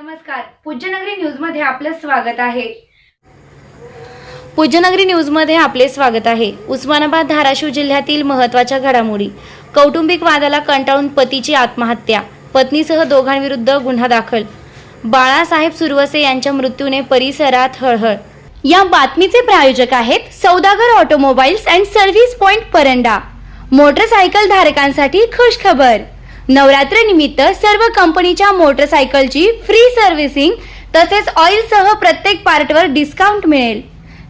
नमस्कार. पूज्यनगरी न्यूजमध्ये आपलं स्वागत आहे. पूज्यनगरी न्यूजमध्ये आपले स्वागत आहे. उस्मानाबाद धाराशिव जिल्ह्यातील महत्त्वाच्या घडामोडी. कौटुंबिक वादाला कंटाळून पतीची आत्महत्या पत्नीसह दोघांविरुद्ध गुन्हा दाखल. बाळासाहेब सुरवसे यांच्या मृत्यूने परिसरात हळहळ. या बातमीचे प्रायोजक आहेत Saudagar automobiles and service point Paranda. Motorcycle धारकांसाठी खुश खबर नवरात्र निमित्त सर्व कंपनीच्या मोटरसायकलची फ्री सर्व्हिसिंग तसेच ऑइलसह प्रत्येक पार्टवर डिस्काउंट मिळेल.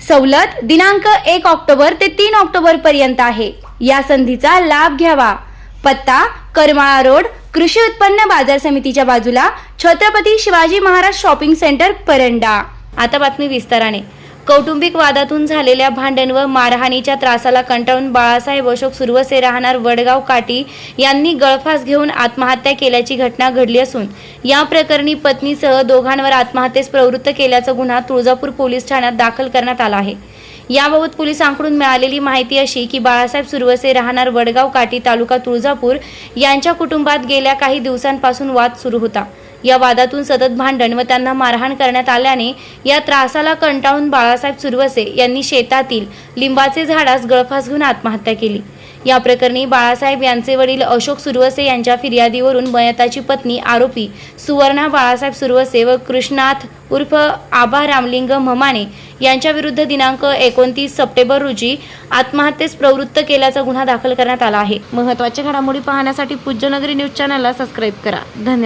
सवलत दिनांक एक ऑक्टोबर ते तीन ऑक्टोबर पर्यंत आहे. या संधीचा लाभ घ्यावा. पत्ता करमाळा रोड कृषी उत्पन्न बाजार समितीच्या बाजूला छत्रपती शिवाजी महाराज शॉपिंग सेंटर परंडा. आता बातमी विस्ताराने. कौटुंबिक वादातून झालेल्या भांडण व मारहाणीच्या त्रासाला कंटाळून बाळासाहेब अशोक सुरवसे राहणार वडगाव काटी यांनी गळफास घेऊन आत्महत्या केल्याची घटना घडली असून या प्रकरणी पत्नीसह दोघांवर आत्महत्येस प्रवृत्त केल्याचा गुन्हा तुळजापूर पोलीस ठाण्यात दाखल करण्यात आला आहे. याबाबत पोलिसांकडून मिळालेली माहिती अशी की बाळासाहेब सुरवसे राहणार वडगाव काटी तालुका तुळजापूर यांच्या कुटुंबात गेल्या काही दिवसांपासून वाद सुरू होता. या वादातून सतत भांडण व त्यांना मारहाण करण्यात आल्याने या त्रासाला कंटाळून बाळासाहेब सुरवसे यांनी शेतातील लिंबाचे झाडास गळफास घेऊन आत्महत्या केली. या प्रकरणी बाळासाहेब यांचे वडील अशोक सुरवसे यांच्या फिर्यादीवरून मयताची पत्नी आरोपी सुवर्णा बाळासाहेब सुरवसे व कृष्णाथ उर्फ आबा रामलिंग म्हमाने यांच्या विरुद्ध दिनांक एकोणतीस सप्टेंबर रोजी आत्महत्येस प्रवृत्त केल्याचा गुन्हा दाखल करण्यात आला आहे. महत्त्वाच्या घडामोडी पाहण्यासाठी पूज्यनगरी न्यूज चॅनलला सबस्क्राईब करा. धन्यवाद.